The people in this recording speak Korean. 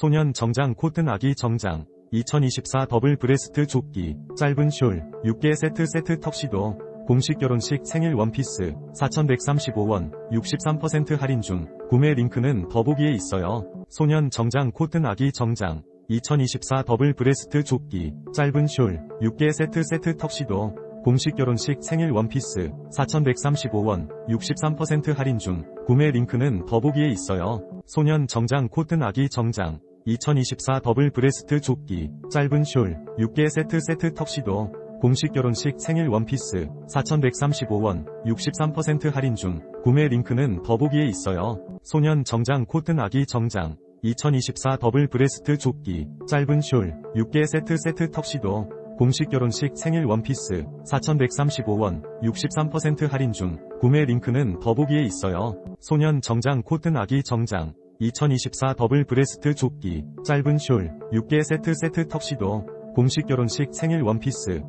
소년 정장 코튼 아기 정장 2024 더블 브레스트 조끼 짧은 숄 6개 세트 세트 턱시도 공식 결혼식 생일 원피스 4,135원 63% 할인 중 구매 링크는 더보기에 있어요. 소년 정장 코튼 아기 정장 2024 더블 브레스트 조끼 짧은 숄 6개 세트 세트 턱시도 공식 결혼식 생일 원피스 4,135원 63% 할인 중 구매 링크는 더보기에 있어요. 소년 정장 코튼 아기 정장 2024 더블 브레스트 조끼 짧은 숄 6개 세트 세트 턱시도 공식 결혼식 생일 원피스 4,135원 63% 할인 중 구매 링크는 더보기에 있어요. 소년 정장 코튼 아기 정장 2024 더블 브레스트 조끼 짧은 숄 6개 세트 세트 턱시도 공식 결혼식 생일 원피스 4,135원 63% 할인 중 구매 링크는 더보기에 있어요. 소년 정장 코튼 아기 정장 2024 더블 브레스트 조끼 짧은 숄 6개 세트 세트 턱시도 공식 결혼식 생일 원피스